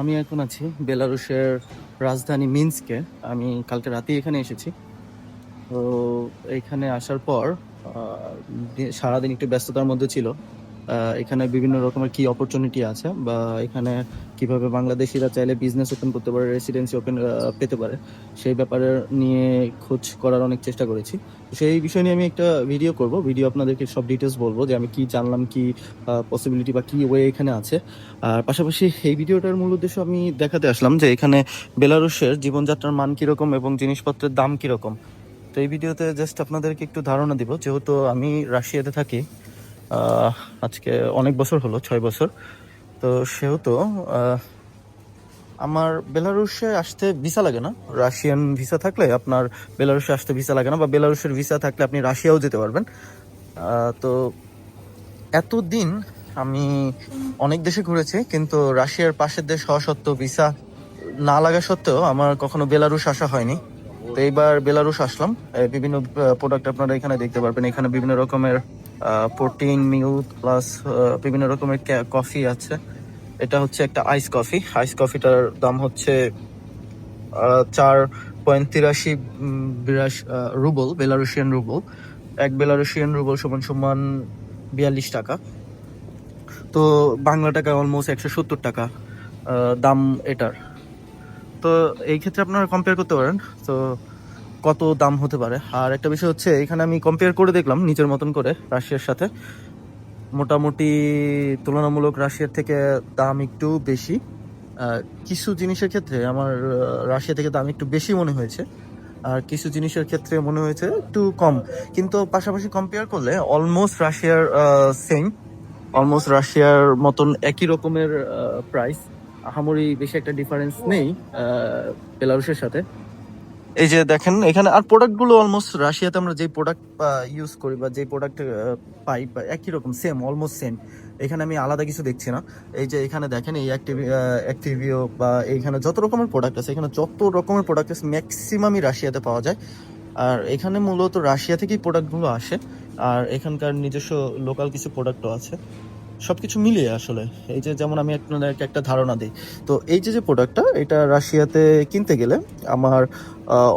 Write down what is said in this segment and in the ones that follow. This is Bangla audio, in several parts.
আমি এখন আছি বেলারুশের রাজধানী মিন্সকে। আমি কালকে রাতেই এখানে এসেছি। তো এখানে আসার পর সারাদিন একটু ব্যস্ততার মধ্যে ছিল। এখানে বিভিন্ন রকমের কি অপরচুনিটি আছে বা এখানে কীভাবে বাংলাদেশিরা চাইলে বিজনেস ওপেন করতে পারে রেসিডেন্সি ওপেন পেতে পারে, সেই ব্যাপারে নিয়ে খোঁজ করার অনেক চেষ্টা করেছি। সেই বিষয় নিয়ে আমি একটা ভিডিও করব। ভিডিও আপনাদেরকে সব ডিটেলস বলব যে আমি কি জানলাম, কি পসিবিলিটি বা কি ওয়ে এখানে আছে। আর পাশাপাশি এই ভিডিওটার মূল উদ্দেশ্য আমি দেখাতে আসলাম যে এখানে বেলারুশের জীবনযাত্রার মান কীরকম এবং জিনিসপত্রের দাম কীরকম। তো এই ভিডিওতে জাস্ট আপনাদেরকে একটু ধারণা দিব। যেহেতু আমি রাশিয়াতে থাকি আজকে অনেক বছর হলো, ছয় বছর। তো সেহেতু আমার বেলারুশে আসতে ভিসা লাগে না। রাশিয়ান ভিসা থাকলে আপনার বেলারুশে আসতে ভিসা লাগে না বা বেলারুশের ভিসা থাকলে আপনি রাশিয়াও যেতে পারবেন। তো এতদিন আমি অনেক দেশে ঘুরেছি, কিন্তু রাশিয়ার পাশের দেশ হওয়া সত্ত্বেও ভিসা না লাগা সত্ত্বেও আমার কখনো বেলারুশ আসা হয়নি। তো এইবার বেলারুশ আসলাম। বিভিন্ন প্রোডাক্ট আপনারা এখানে দেখতে পারবেন। এখানে বিভিন্ন রকমের প্রোটিন মিল্ক প্লাস বিভিন্ন রকমের কফি আছে। এটা হচ্ছে একটা আইস কফি আইস কফিটার দাম হচ্ছে চার পয়েন্ট তিরাশি বিরাশি রুবল, বেলারুশিয়ান রুবল। এক বেলারুশিয়ান রুবল সমান সমান বিয়াল্লিশ টাকা। তো বাংলা টাকা অলমোস্ট একশো সত্তর টাকা দাম এটার। তো এই ক্ষেত্রে আপনারা কম্পেয়ার করতে পারেন। তো কত দাম হতে পারে। আর একটা বিষয় হচ্ছে এখানে আমি কম্পেয়ার করে দেখলাম নিজের মতন করে রাশিয়ার সাথে। মোটামুটি তুলনামূলক রাশিয়ার থেকে দাম একটু বেশি। কিছু জিনিসের ক্ষেত্রে আমার রাশিয়া থেকে দাম একটু বেশি মনে হয়েছে। আর কিছু জিনিসের ক্ষেত্রে মনে হয়েছে একটু কম। কিন্তু পাশাপাশি কম্পেয়ার করলে অলমোস্ট রাশিয়ার সেম অলমোস্ট রাশিয়ার মতন একই রকমের প্রাইস আহামরি বেশি একটা ডিফারেন্স নেই আহ, বেলারুশের সাথে। এই যে দেখেন, এখানে আর প্রোডাক্টগুলো অলমোস্ট রাশিয়াতে আমরা যে প্রোডাক্ট ইউজ করি বা যে প্রোডাক্ট পাই বা একই রকম সেম অলমোস্ট সেম এখানে আমি আলাদা কিছু দেখছি না। এই যে এখানে দেখেন, এই অ্যাক্টিভি অ্যাক্টিভিও বা এইখানে যত রকমের প্রোডাক্ট আছে, এখানে যত রকমের প্রোডাক্ট আছে ম্যাক্সিমামই রাশিয়াতে পাওয়া যায়। আর এখানে মূলত রাশিয়া থেকেই প্রোডাক্টগুলো আসে। আর এখানকার নিজস্ব লোকাল কিছু প্রোডাক্টও আছে। সবকিছু মিলিয়ে আসলে। এই যে যেমন আমি আপনাদেরকে একটা ধারণা দিই, তো এই যে যে প্রোডাক্টটা এটা রাশিয়াতে কিনতে গেলে আমার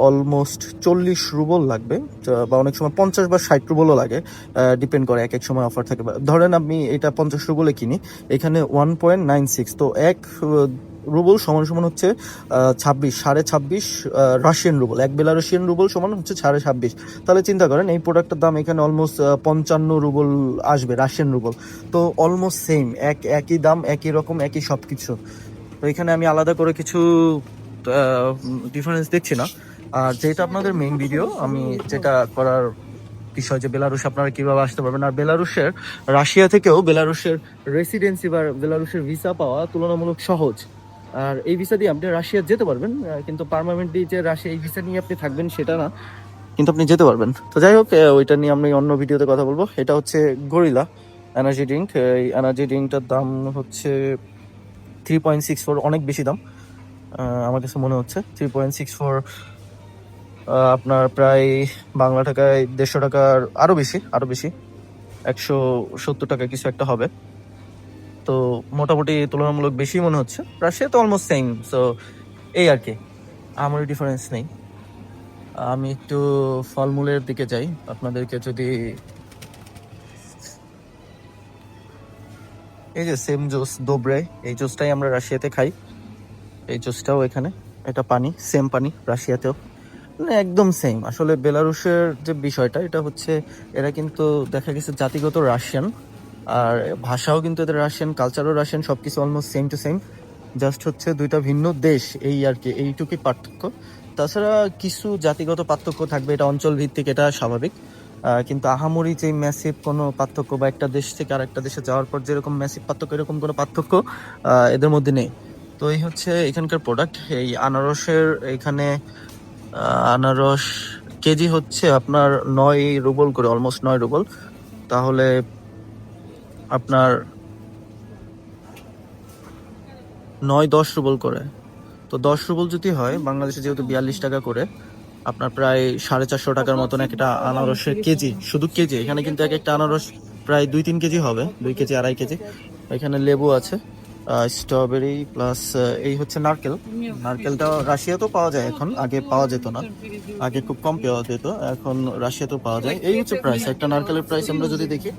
অলমোস্ট চল্লিশ রুবল লাগবে বা অনেক সময় পঞ্চাশ বা ষাট রুবলও লাগে ডিপেন্ড করে এক এক সময় অফার থাকে। ধরেন আমি এটা পঞ্চাশ রুবলে কিনি, এখানে ওয়ান পয়েন্ট নাইন সিক্স তো এক রুবল সমান সমান হচ্ছে ছাব্বিশ, সাড়ে ছাব্বিশ রাশিয়ান রুবল এক বেলারুশিয়ান রুবল সমান হচ্ছে সাড়ে ছাব্বিশ। তাহলে চিন্তা করেন, এই প্রোডাক্টের দাম এখানে অলমোস্ট পঞ্চান্ন রুবল আসবে রাশিয়ান রুবল তো অলমোস্ট সেম এক, একই দাম, একই রকম, একই সব কিছু তো এখানে আমি আলাদা করে কিছু ডিফারেন্স দেখছি না। আর যেটা আপনাদের মেইন ভিডিও আমি যেটা করার বিষয় যে বেলারুশ আপনারা কীভাবে আসতে পারবেন। আর বেলারুশের রাশিয়া থেকেও বেলারুশের রেসিডেন্সি বা বেলারুশের ভিসা পাওয়া তুলনামূলক সহজ। আর এই ভিসা দিয়ে আপনি রাশিয়া যেতে পারবেন কিন্তু পার্মানেন্টলি যে রাশিয়া এই ভিসা নিয়ে আপনি থাকবেন সেটা না, কিন্তু আপনি যেতে পারবেন। তো যাই হোক ওইটা নিয়ে আমি অন্য ভিডিওতে কথা বলব। এটা হচ্ছে গরিলা এনার্জি ড্রিঙ্ক এই এনার্জি ড্রিঙ্কটার দাম হচ্ছে থ্রি পয়েন্ট সিক্স ফোর অনেক বেশি দাম। আমার কাছে মনে হচ্ছে থ্রি পয়েন্ট সিক্স ফোর আপনার প্রায় বাংলা টাকায় দেড়শো টাকার আরও বেশি আরও বেশি। একশো সত্তর টাকা কিছু একটা হবে। তো মোটামুটি তুলনামূলক বেশি মনে হচ্ছে। রাশিয়া তো অলমোস্ট সেম সো এই আর কি। আমার ডিফারেন্স নেই। আমি একটু ফলমূলের দিকে যাই। আপনাদেরকে যদি এই যে সেম জুস দোবরে এই জুসটাই আমরা রাশিয়াতে খাই। এই জুসটাও এখানে। এটা পানি সেম পানি রাশিয়াতেও। মানে একদম সেম আসলে বেলারুশের যে বিষয়টা, এটা হচ্ছে এরা কিন্তু দেখা গেছে জাতিগত রাশিয়ান। আর ভাষাও কিন্তু এদের রাশিয়ান কালচারও রাশিয়ান সব কিছু almost same to same just হচ্ছে দুইটা ভিন্ন দেশ, এই আর কি, এইটুকুই পার্থক্য। তাছাড়া কিছু জাতিগত পার্থক্য থাকবে, এটা অঞ্চল ভিত্তিক এটা স্বাভাবিক। কিন্তু আহামরি যে ম্যাসিভ কোনো পার্থক্য বা একটা দেশ থেকে আরেকটা দেশে যাওয়ার পর যেরকম ম্যাসিভ পার্থক্য, এরকম কোনো পার্থক্য এদের মধ্যে নেই। তো এই হচ্ছে এখানকার প্রোডাক্ট এই আনারসের এখানে আনারস কেজি হচ্ছে আপনার নয় রুবল করে অলমোস্ট নয় রুবল। তাহলে আপনার নয় দশ রুবল করে। তো দশ রুবল যদি হয়, বাংলাদেশে যেহেতু বিয়াল্লিশ টাকা করে, আপনার প্রায় সাড়ে চারশো টাকার মতন একটা আনারসের কেজি, শুধু কেজি, এখানে কিন্তু এক একটা আনারস প্রায় দুই তিন কেজি হবে, দুই কেজি, আড়াই কেজি। এখানে লেবু আছে স্ট্রবেরি প্লাস এই হচ্ছে নারকেল। নারকেলটা রাশিয়াতেও পাওয়া যায় এখন, আগে পাওয়া যেত না। আগে খুব কম পাওয়া যেত, এখন রাশিয়াতেও পাওয়া যায়। এই হচ্ছে প্রাইস একটা নারকেলের প্রাইস আমরা যদি দেখি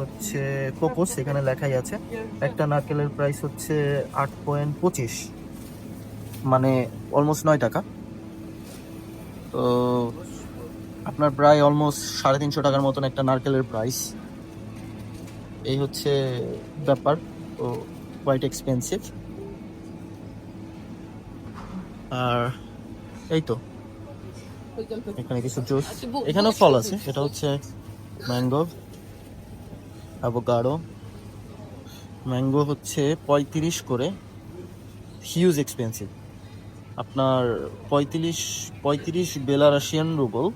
হচ্ছে কোকোস, এখানে লেখাই আছে। একটা নারকেলের প্রাইস হচ্ছে আট পয়েন্ট পঁচিশ। মানে অলমোস্ট নয় টাকা। তো আপনার প্রায় অলমোস্ট সাড়ে তিনশো টাকার মতন একটা নারকেলের প্রাইস এই হচ্ছে ব্যাপার। তো কোয়াইট এক্সপেন্সিভ আর এই তো। এখানে কিছু জুস এখানেও ফল আছে। সেটা হচ্ছে ম্যাঙ্গো অ্যাভোকাডো ম্যাঙ্গো হচ্ছে পঁয়ত্রিশ করে। হিউজ এক্সপেন্সিভ আপনার পঁয়ত্রিশ পঁয়ত্রিশ বেলারাশিয়ান রুবল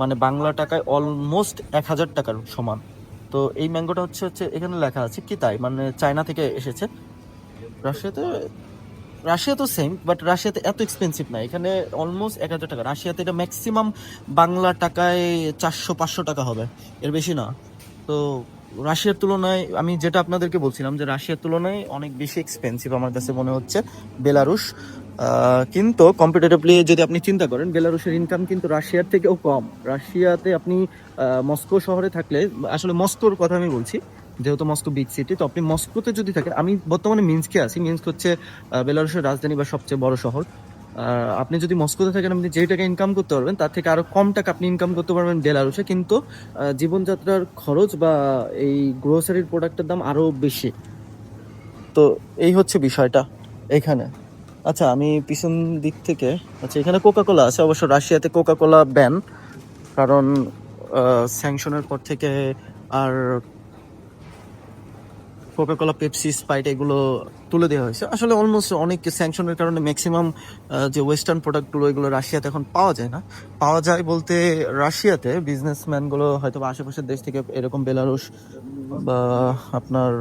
মানে বাংলা টাকায় অলমোস্ট এক হাজার টাকার সমান। তো এই ম্যাঙ্গোটা হচ্ছে হচ্ছে এখানে লেখা আছে কি তাই? মানে চায়না থেকে এসেছে। রাশিয়াতে, রাশিয়া তো সেম বাট রাশিয়াতে এত এক্সপেন্সিভ না। এখানে অলমোস্ট এক হাজার টাকা। রাশিয়াতে এটা ম্যাক্সিমাম বাংলা টাকায় চারশো, পাঁচশো টাকা হবে। এর বেশি না। তো রাশিয়ার তুলনায়, আমি যেটা আপনাদেরকে বলছিলাম যে রাশিয়ার তুলনায় অনেক বেশি এক্সপেন্সিভ আমার কাছে মনে হচ্ছে বেলারুশ। কিন্তু কম্পিটিটিভলি যদি আপনি চিন্তা করেন, বেলারুশের ইনকাম কিন্তু রাশিয়ার থেকেও কম। রাশিয়াতে আপনি মস্কো শহরে থাকলে, আসলে মস্কোর কথা আমি বলছি, যেহেতু মস্কো বিগ সিটি তো আপনি মস্কোতে যদি থাকেন, আমি বর্তমানে মিন্সকে আছি, মিন্সক হচ্ছে বেলারুশের রাজধানী বা সবচেয়ে বড় শহর। আপনি যদি মস্কোতে থাকেন, আপনি যেই টাকা ইনকাম করতে পারবেন, তার থেকে আরও কম টাকা আপনি ইনকাম করতে পারবেন বেলারুশে। কিন্তু জীবনযাত্রার খরচ বা এই গ্রোসারির প্রোডাক্টের দাম আরও বেশি। তো এই হচ্ছে বিষয়টা এখানে। আচ্ছা আমি পিছন দিক থেকে আচ্ছা এখানে কোকা কোলা আছে। অবশ্য রাশিয়াতে কোকা কোলা ব্যান কারণ স্যাংশনের পর থেকে আর কোকা কোলা পেপসি স্পাইট এগুলো তুলে দেওয়া হয়েছে। আসলে অলমোস্ট অনেক স্যাংশনের কারণে ম্যাক্সিমাম যে ওয়েস্টার্ন প্রোডাক্টগুলো এগুলো রাশিয়াতে এখন পাওয়া যায় না। পাওয়া যায় বলতে রাশিয়াতে বিজনেসম্যানগুলো হয়তো বা আশেপাশের দেশ থেকে এরকম বেলারুশ বা আপনার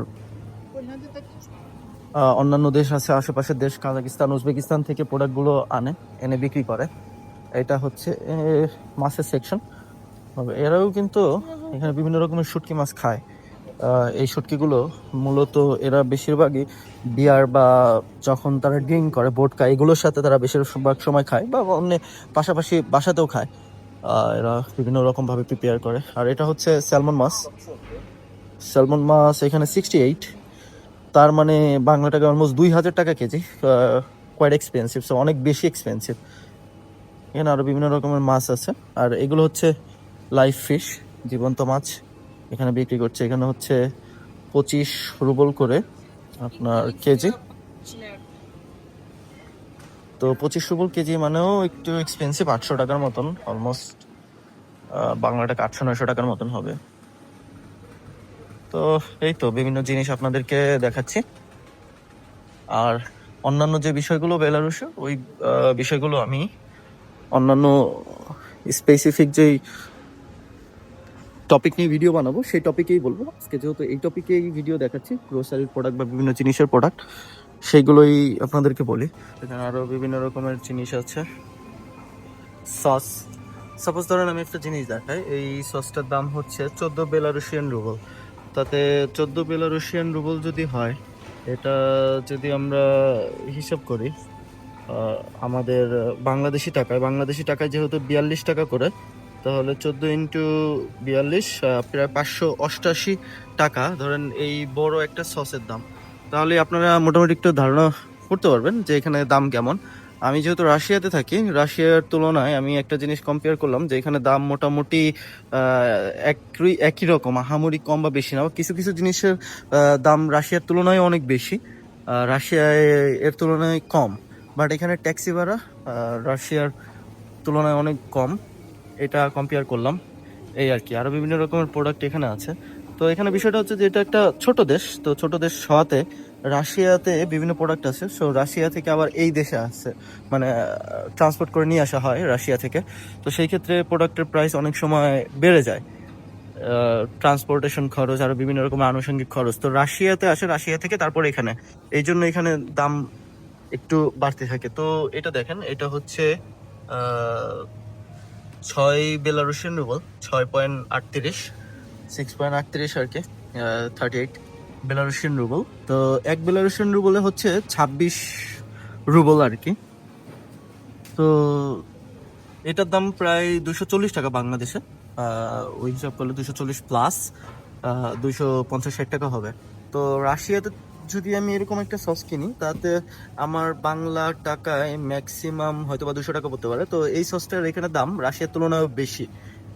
অন্যান্য দেশ আছে, আশেপাশের দেশ কাজাকিস্তান উজবেকিস্তান থেকে প্রোডাক্টগুলো আনে, এনে বিক্রি করে। এটা হচ্ছে মাছের সেকশন এরাও কিন্তু এখানে বিভিন্ন রকমের শুটকি মাছ খায়। এই শুটকিগুলো মূলত এরা বেশিরভাগই বিয়ার বা যখন তারা ড্রিঙ্ক করে বোটকা এগুলোর সাথে তারা বেশিরভাগ সময় খায় বা অন্য পাশাপাশি বাসাতেও খায়। এরা বিভিন্ন রকম ভাবে প্রিপেয়ার করে। আর এটা হচ্ছে স্যালমন মাছ। স্যালমন মাছ এখানে সিক্সটি এইট তার মানে বাংলা টাকা অলমোস্ট দুই হাজার টাকা কেজি। কোয়াইট এক্সপেন্সিভ সো অনেক বেশি এক্সপেন্সিভ এখানে আরও বিভিন্ন রকমের মাছ আছে। আর এগুলো হচ্ছে লাইভ ফিশ জীবন্ত মাছ। এখানে বিক্রি করছে। এখানে হচ্ছে পঁচিশ রুবল করে আপনার কেজি। তো পঁচিশ রুবল কেজি মানেও একটু এক্সপেন্সিভ আটশো টাকার মতন অলমোস্ট বাংলা টাকা আটশো, নয়শো টাকার মতন হবে। তো এই তো বিভিন্ন জিনিস আপনাদেরকে দেখাচ্ছি। আর অন্যান্য যে বিষয়গুলো বেলারুশে, ওই বিষয়গুলো আমি অন্যান্য স্পেসিফিক যেই টপিক নিয়ে ভিডিও বানাবো, সেই টপিকেই বলব। আজকে যেহেতু এই টপিকেই ভিডিও দেখাচ্ছি গ্রোসারির প্রোডাক্ট বা বিভিন্ন জিনিসের প্রোডাক্ট সেইগুলোই আপনাদেরকে বলি। এখানে আরও বিভিন্ন রকমের জিনিস আছে। সস সাপোজ ধরেন আমি একটা জিনিস দেখাই, এই সসটার দাম হচ্ছে চোদ্দ বেলারুশিয়ান রুবল। তাতে চোদ্দ বেলারুশিয়ান রুবল যদি হয়, এটা যদি আমরা হিসাব করি আমাদের বাংলাদেশি টাকায় বাংলাদেশি টাকায় যেহেতু বিয়াল্লিশ টাকা করে তাহলে চোদ্দ ইন্টু বিয়াল্লিশ প্রায় পাঁচশো অষ্টাশি টাকা। ধরেন এই বড় একটা সসের দাম। তাহলে আপনারা মোটামুটি একটু ধারণা করতে পারবেন যে এখানে দাম কেমন। আমি যেহেতু রাশিয়াতে থাকি, রাশিয়ার তুলনায় আমি একটা জিনিস কম্পেয়ার করলাম যে এখানে দাম মোটামুটি একই একই রকম, আহামরি কম বা বেশি না। কিছু কিছু জিনিসের দাম রাশিয়ার তুলনায় অনেক বেশি রাশিয়ায় এর তুলনায় কম। বাট এখানে ট্যাক্সি ভাড়া রাশিয়ার তুলনায় অনেক কম। এটা কম্পেয়ার করলাম, এই আর কি। আরও বিভিন্ন রকমের প্রোডাক্ট এখানে আছে। তো এখানে বিষয়টা হচ্ছে যে এটা একটা ছোট দেশ, তো ছোট দেশ হওয়াতে রাশিয়াতে বিভিন্ন প্রোডাক্ট আছে। সো রাশিয়া থেকে আবার এই দেশে আসছে। মানে ট্রান্সপোর্ট করে নিয়ে আসা হয় রাশিয়া থেকে। তো সেই ক্ষেত্রে প্রোডাক্টের প্রাইস অনেক সময় বেড়ে যায়। ট্রান্সপোর্টেশন খরচ, আরও বিভিন্ন রকমের আনুষঙ্গিক খরচ। তো রাশিয়াতে আসে, রাশিয়া থেকে তারপর এখানে। এই জন্য এখানে দাম একটু বাড়তে থাকে। তো এটা দেখেন, এটা হচ্ছে ছয় বেলারুশিয়ান রুবল, ছয় পয়েন্ট আটত্রিশ সিক্স পয়েন্ট আটত্রিশ আর কি থার্টি এইট বেলারুশিয়ান রুবল। তো এক বেলারুশিয়ান রুবলে হচ্ছে ছাব্বিশ রুবল আর কি। তো এটার দাম প্রায় দুশো চল্লিশ টাকা বাংলাদেশে। ওই হিসাব করলে দুশো চল্লিশ প্লাস দুশো পঞ্চাশ ষাট টাকা হবে। তো রাশিয়াতে যদি আমি এরকম একটা সস কিনি, তাতে আমার বাংলা টাকায় ম্যাক্সিমাম হয়তো বা দুশো টাকা পড়তে পারে। তো এই সসটার এখানে দাম রাশিয়ার তুলনায় বেশি।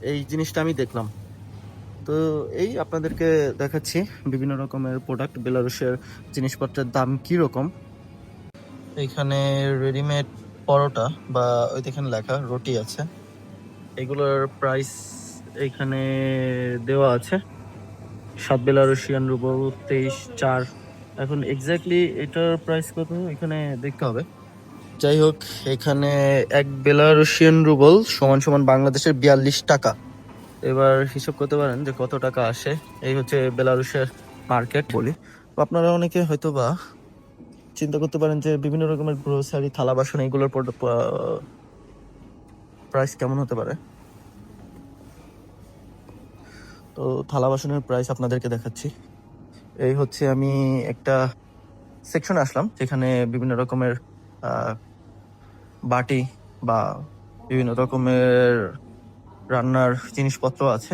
এই জিনিসটা আমি দেখলাম। তো এই আপনাদেরকে দেখাচ্ছি বিভিন্ন রকমের প্রোডাক্ট বেলারুশের জিনিসপত্রের দাম কি রকম। এখানে রেডিমেড পরোটা বা ওই দেখেন লেখা রুটি আছে। এগুলোর প্রাইস এখানে দেওয়া আছে। সাত বেলারুশিয়ান রুবল তেইশ, চার। এখন এক্স্যাক্টলি এটার প্রাইস কত? এখানে দেখতে হবে। যাই হোক, এখানে এক বেলারুশিয়ান রুবল সমান সমান বাংলাদেশের বিয়াল্লিশ টাকা। এবার হিসাব করতে পারেন যে কত টাকা আসে। এই হচ্ছে বেলারুশের মার্কেট বলি, আপনারা অনেকে হয়তো বা চিন্তা করতে পারেন যে বিভিন্ন রকমের গ্রোসারি থালা বাসন, এইগুলোর প্রাইস কেমন হতে পারে। তো থালা বাসনের প্রাইস আপনাদেরকে দেখাচ্ছি। এই হচ্ছে আমি একটা সেকশনে আসলাম, যেখানে বিভিন্ন রকমের বাটি বা বিভিন্ন রকমের রান্নার জিনিসপত্র আছে।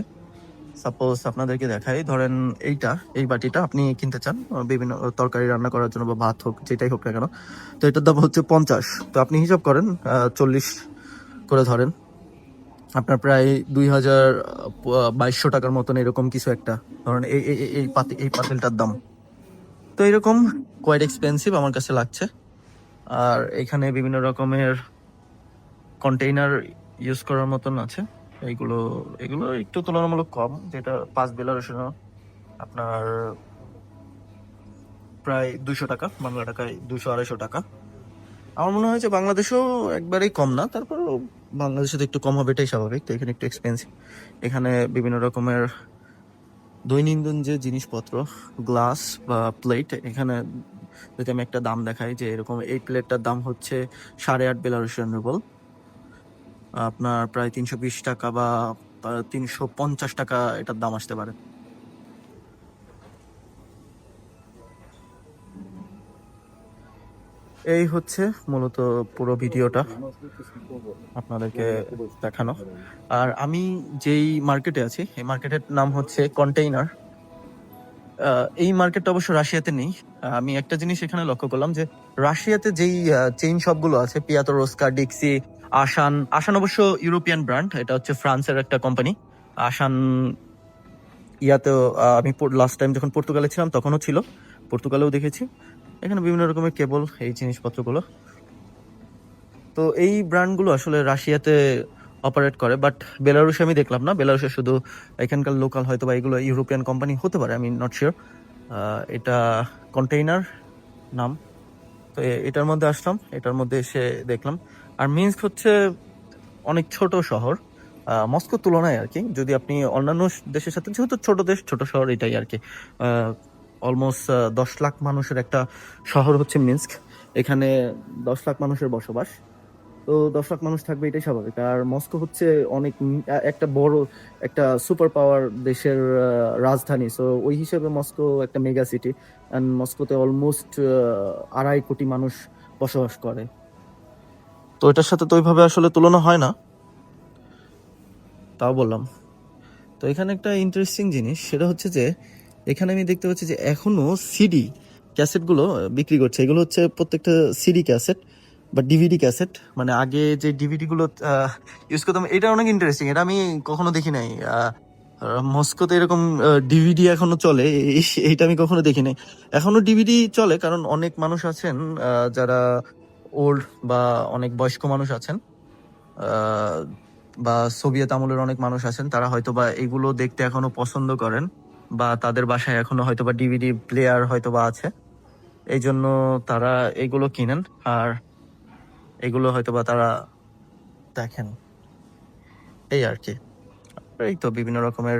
সাপোজ আপনাদেরকে দেখাই, ধরেন এইটা, এই বাটিটা আপনি কিনতে চান বিভিন্ন তরকারি রান্না করার জন্য বা ভাত হোক, যেটাই হোক না কেন। তো এটার দাম হচ্ছে পঞ্চাশ। তো আপনি হিসাব করেন চল্লিশ করে ধরেন। আপনার প্রায় দুই হাজার বাইশশো টাকার মতন এরকম কিছু একটা। ধরেন এই, এই- পাতি, এই পাতিলটার দাম। তো এরকম কোয়াইট এক্সপেন্সিভ আমার কাছে লাগছে। আর এখানে বিভিন্ন রকমের কন্টেইনার ইউজ করার মতন আছে। এইগুলো, এগুলো একটু তুলনামূলক কম, যেটা পাঁচ বেলার আপনার প্রায় দুশো টাকা, বাংলা টাকায় দুশো আড়াইশো টাকা। আমার মনে হয় যে বাংলাদেশেও একবারেই কম না তারপরেও বাংলাদেশে তো একটু কম হবে, এটাই স্বাভাবিক। তো এখানে একটু এক্সপেন্সিভ এখানে বিভিন্ন রকমের দৈনন্দিন যে জিনিসপত্র গ্লাস বা প্লেট এখানে যদি আমি একটা দাম দেখাই যে এরকম এই প্লেটটার দাম হচ্ছে সাড়ে আট বেলারুশিয়ান রুবল আপনার প্রায় তিনশো বিশ টাকা বা তিনশো পঞ্চাশ টাকা এটার দাম আসতে পারে। এই হচ্ছে মূলত পুরো ভিডিওটা আপনাদেরকে দেখানো। আর আমি যেই মার্কেটে আছি, এই মার্কেটের নাম হচ্ছে কন্টেইনার। এই মার্কেটটা অবশ্য রাশিয়াতে নেই। আমি একটা জিনিস এখানে লক্ষ্য করলাম যে রাশিয়াতে যেই চেইন শপগুলো আছে, পিয়াতো রোস্কা, ডিক্সি, আসান আসান অবশ্য ইউরোপিয়ান ব্র্যান্ড, এটা হচ্ছে ফ্রান্সের একটা কোম্পানি। আসান ইয়াতেও আমি লাস্ট টাইম যখন পর্তুগালে ছিলাম, তখনও ছিল। পর্তুগালেও দেখেছি। এখানে বিভিন্ন রকমের কেবল, এই জিনিসপত্রগুলো। তো এই ব্র্যান্ডগুলো আসলে রাশিয়াতে অপারেট করে, বাট বেলারুশে আমি দেখলাম না। বেলারুশে শুধু এখানকার লোকাল হয়তো বা এগুলো ইউরোপিয়ান কোম্পানি হতে পারে, আমি নট শিওর এটা কন্টেইনার নাম। তো এটার মধ্যে আসলাম, এটার মধ্যে এসে দেখলাম। আর মিন্সক হচ্ছে অনেক ছোট শহর। মস্কোর তুলনায় আর কি, যদি আপনি অন্যান্য দেশের সাথে, যেহেতু ছোট দেশ, ছোট শহর এটাই আর কি। অলমোস্ট দশ লাখ মানুষের একটা শহর হচ্ছে মিন্স্ক। এখানে দশ লাখ মানুষের বসবাস। তো দশ লাখ মানুষ থাকবে এটাই স্বাভাবিক। আর মস্কো হচ্ছে অনেক একটা বড়, একটা সুপার পাওয়ার দেশের রাজধানী। সো ওই হিসেবে মস্কো একটা মেগা সিটি অ্যান্ড মস্কোতে অলমোস্ট আড়াই কোটি মানুষ বসবাস করে। তো এটার সাথে তো ওইভাবে আসলে তুলনা হয় না। তাও বললাম। তো এখানে একটা ইন্টারেস্টিং জিনিস। সেটা হচ্ছে যে এখানে আমি দেখতে পাচ্ছি যে এখনও সিডি ক্যাসেটগুলো বিক্রি করছে। এগুলো হচ্ছে প্রত্যেকটা সিডি ক্যাসেট বা ডিভিডি ক্যাসেট। মানে আগে যে ডিভিডিগুলো ইউজ করতাম, এটা অনেক ইন্টারেস্টিং এটা আমি কখনো দেখি নাই। মস্কোতে এরকম ডিভিডি এখনও চলে। এই- এইটা আমি কখনো দেখি নাই। এখনও ডিভিডি চলে, কারণ অনেক মানুষ আছেন যারা ওল্ড বা অনেক বয়স্ক মানুষ আছেন বা সোভিয়েত আমলের অনেক মানুষ আছেন, তারা হয়তো বা এগুলো দেখতে এখনও পছন্দ করেন। বা তাদের বাসায় এখনও হয়তো বা ডিভিডি প্লেয়ার হয়তো বা আছে। এই জন্য তারা এগুলো কিনেন আর এগুলো হয়তো বা তারা দেখেন। এই আর কি। এই তো বিভিন্ন রকমের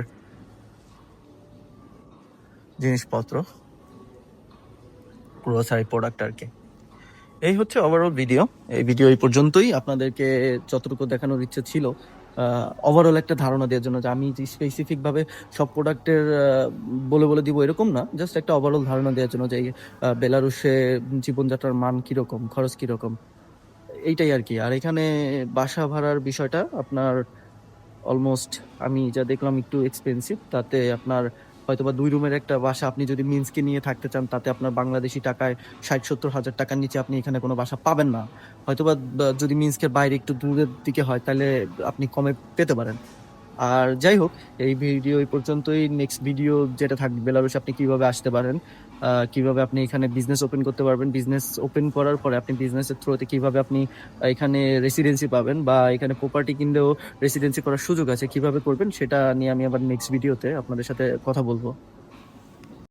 জিনিসপত্র গ্রোসারি প্রোডাক্ট আর কি। এই হচ্ছে ওভারঅল ভিডিও এই ভিডিও এই পর্যন্তই। আপনাদেরকে যতটুকু দেখানোর ইচ্ছে ছিল ওভারঅল একটা ধারণা দেওয়ার জন্য যে আমি যে স্পেসিফিকভাবে সব প্রোডাক্টের বলে বলে দিব এরকম না জাস্ট একটা ওভারঅল ধারণা দেওয়ার জন্য যে বেলারুশে জীবনযাত্রার মান কীরকম, খরচ কীরকম, এইটাই আর কি। আর এখানে বাসা ভাড়ার বিষয়টা আপনার অলমোস্ট আমি যা দেখলাম একটু এক্সপেন্সিভ তাতে আপনার হয়তোবা দুই রুমের একটা বাসা আপনি যদি মিন্সকে নিয়ে থাকতে চান, তাতে আপনার বাংলাদেশি টাকায় ষাট, সত্তর হাজার টাকার নিচে আপনি এখানে কোনো বাসা পাবেন না। হয়তো বা, যদি মিন্সকের বাইরে একটু দূরের দিকে হয়, তাহলে আপনি কমে পেতে পারেন। আর যাই হোক, এই ভিডিও এই পর্যন্তই। নেক্সট ভিডিও যেটা থাকবে, বেলারুশ আপনি কীভাবে আসতে পারেন কীভাবে আপনি এখানে বিজনেস ওপেন করতে পারবেন? বিজনেস ওপেন করার পরে আপনি বিজনেসের থ্রুতে কীভাবে আপনি এখানে রেসিডেন্সি পাবেন বা এখানে প্রপার্টি কিনলেও রেসিডেন্সি করার সুযোগ আছে, কীভাবে করবেন সেটা নিয়ে আমি আবার নেক্সট ভিডিওতে আপনাদের সাথে কথা বলব।